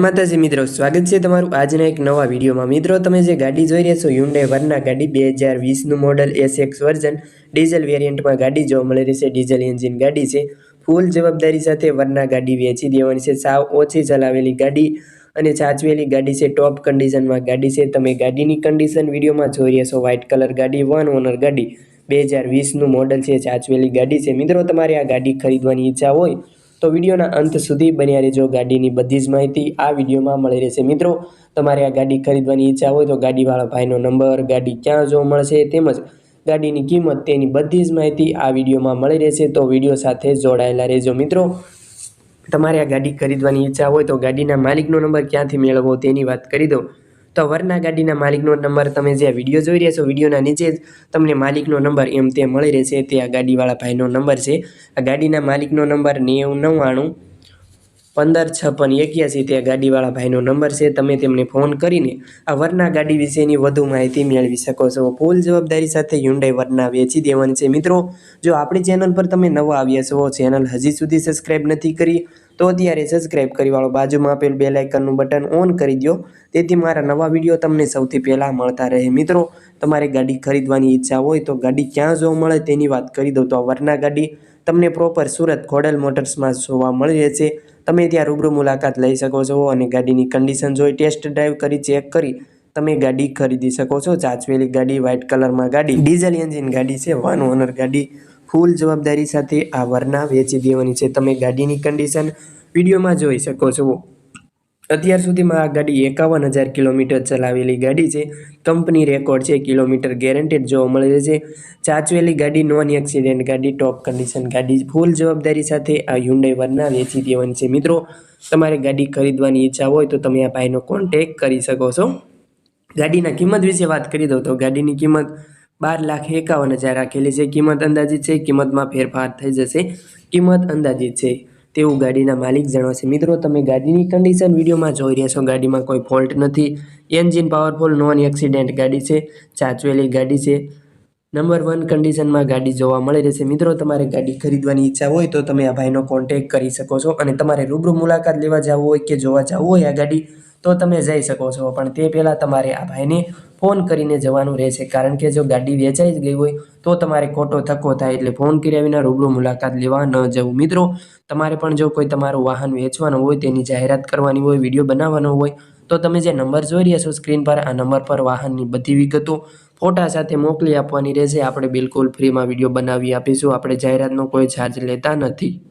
માતાજી મિત્રો, સ્વાગત છે તમારું આજના એક નવા વિડીયોમાં. મિત્રો, તમે જે ગાડી જોઈ રહ્યા છો યુન્ડે વરના ગાડી, બે હજાર વીસનું model S X version diesel વેરિયન્ટમાં ગાડી જોવા મળી રહી છે. ડીઝલ એન્જિન ગાડી છે. ફૂલ જવાબદારી સાથે વરના ગાડી વેચી દેવાની છે. સાવ ઓછી ચલાવેલી ગાડી અને સાચવેલી ગાડી છે. ટોપ કન્ડિશનમાં ગાડી છે. તમે ગાડીની કન્ડિશન વિડીયોમાં જોઈ રહ્યા છો. વ્હાઇટ કલર ગાડી વન ઓનર ગાડી. બે હજાર વીસનું મોડલ છે. સાચવેલી ગાડી છે. મિત્રો, તમારે આ ગાડી ખરીદવાની ઈચ્છા હોય તો વિડીયોના અંત સુધી બન્યા રહેજો. ગાડીની બધી જ માહિતી આ વિડીયોમાં મળી રહેશે. મિત્રો, તમારે આ ગાડી ખરીદવાની ઈચ્છા હોય તો ગાડીવાળા ભાઈનો નંબર, ગાડી ક્યાં જોવા મળશે તેમજ ગાડીની કિંમત તેની બધી જ માહિતી આ વિડીયોમાં મળી રહેશે. તો વીડિયો સાથે જોડાયેલા રહેજો. મિત્રો, તમારે આ ગાડી ખરીદવાની ઈચ્છા હોય તો ગાડીના માલિકનો નંબર ક્યાંથી મેળવવો તેની વાત કરી દઉં. તો વરના ગાડીના માલિકનો નંબર તમે જે વીડિયો જોઈ રહ્યા છો, વિડીયોના નીચે જ તમને માલિકનો નંબર એમ તે મળી રહેશે. તે આ ગાડીવાળા ભાઈનો નંબર છે. આ ગાડીના માલિકનો નંબર નેવું નવ્વાણું પંદર, છપ્પન, એક્યાસી તે ગાડીવાળા ભાઈનો નંબર છે, તમે તેમને ફોન કરીને આ વરના ગાડી વિશેની વધુ માહિતી મેળવી શકો છો. ફૂલ જવાબદારી સાથે યુન્ડાઈ વરના વેચી દેવાની છે. મિત્રો, જો આપણી ચેનલ પર તમે નવા આવ્યા છો, ચેનલ હજી સુધી સબસ્ક્રાઈબ નથી કરી, તો અત્યારે સબસ્ક્રાઈબ કરી વાળો બાજુમાં આપેલ બે લાઇકનનું બટન ઓન કરી દો તેથી મારા નવા વીડિયો તમને સૌથી પહેલાં મળતા રહે. મિત્રો, તમારે ગાડી ખરીદવાની ઈચ્છા હોય તો ગાડી ક્યાં જોવા મળે તેની વાત કરી દઉં તો આ વરના ગાડી તમને પ્રોપર સુરત ખોડલ મોટર્સમાં જોવા મળી રહેશે. તમે ત્યાં રૂબરૂ મુલાકાત લઈ શકો છો અને ગાડીની કન્ડિશન જોઈ ટેસ્ટ ડ્રાઈવ કરી ચેક કરી તમે ગાડી ખરીદી શકો છો. ચાચવેલી ગાડી વ્હાઇટ કલરમાં ગાડી ડીઝલ એન્જિન ગાડી છે વન ઓનર ગાડી. ફૂલ જવાબદારી સાથે આ વરના વેચી દેવાની છે. તમે ગાડીની કન્ડિશન વિડીયોમાં જોઈ શકો છો. અત્યાર સુધીમાં આ ગાડી એકાવન હજાર કિલોમીટર ચલાવેલી ગાડી છે. કંપની રેકોર્ડ છે, કિલોમીટર ગેરંટેડ જોવા મળે છે. ચાચવેલી ગાડી નોન એક્સિડેન્ટ ગાડી, ટોપ કન્ડિશન ગાડી, ફૂલ જવાબદારી સાથે આ હ્યુન્ડાઈ વરના વેચી દેવાની છે. મિત્રો, તમારે ગાડી ખરીદવાની ઈચ્છા હોય તો તમે આ ભાઈનો કોન્ટેક કરી શકો છો. ગાડીના કિંમત વિશે વાત કરી દઉં તો ગાડીની કિંમત બાર લાખ એકાવન હજાર રાખેલી છે. કિંમત અંદાજિત છે, કિંમતમાં ફેરફાર થઈ જશે. કિંમત અંદાજિત છે. તેવું ગાડીના માલિક જણાવશે. મિત્રો, તમે ગાડીની કન્ડિશન વિડીયોમાં જોઈ રહ્યા છો. ગાડીમાં કોઈ ફોલ્ટ નથી. એન્જિન પાવરફુલ નોન એક્સિડેન્ટ ગાડી છે. ચાચવેલી ગાડી છે. નંબર વન કન્ડિશનમાં ગાડી જોવા મળી રહેશે મિત્રો, તમારે ગાડી ખરીદવાની ઈચ્છા હોય તો તમે આ ભાઈનો કોન્ટેક કરી શકો છો અને તમારે રૂબરૂ મુલાકાત લેવા જવું હોય કે જોવા જવું હોય આ ગાડી, તો તમે જઈ શકો છો. પણ તે પહેલાં તમારે આ ભાઈને ફોન કરીને જવાનું રહેશે કારણ કે જો ગાડી વેચાઈ જ ગઈ હોય, તો તમારે ખોટો થકો થાય એટલે ફોન કર્યા વિના રૂબરૂ મુલાકાત લેવા ન જવું. મિત્રો, તમારે પણ જો કોઈ તમારું વાહન વેચવાનું હોય, તેની જાહેરાત કરવાની હોય, વીડિયો બનાવવાનો હોય તો તમે જે નંબર જોઈ રહ્યા છો સ્ક્રીન પર, આ નંબર પર વાહનની બધી વિગતો ફોટા સાથે મોકલી આપવાની રહેશે. આપણે બિલકુલ ફ્રીમાં વીડિયો બનાવી આપીશું. આપણે જાહેરાતનો કોઈ ચાર્જ લેતા નથી.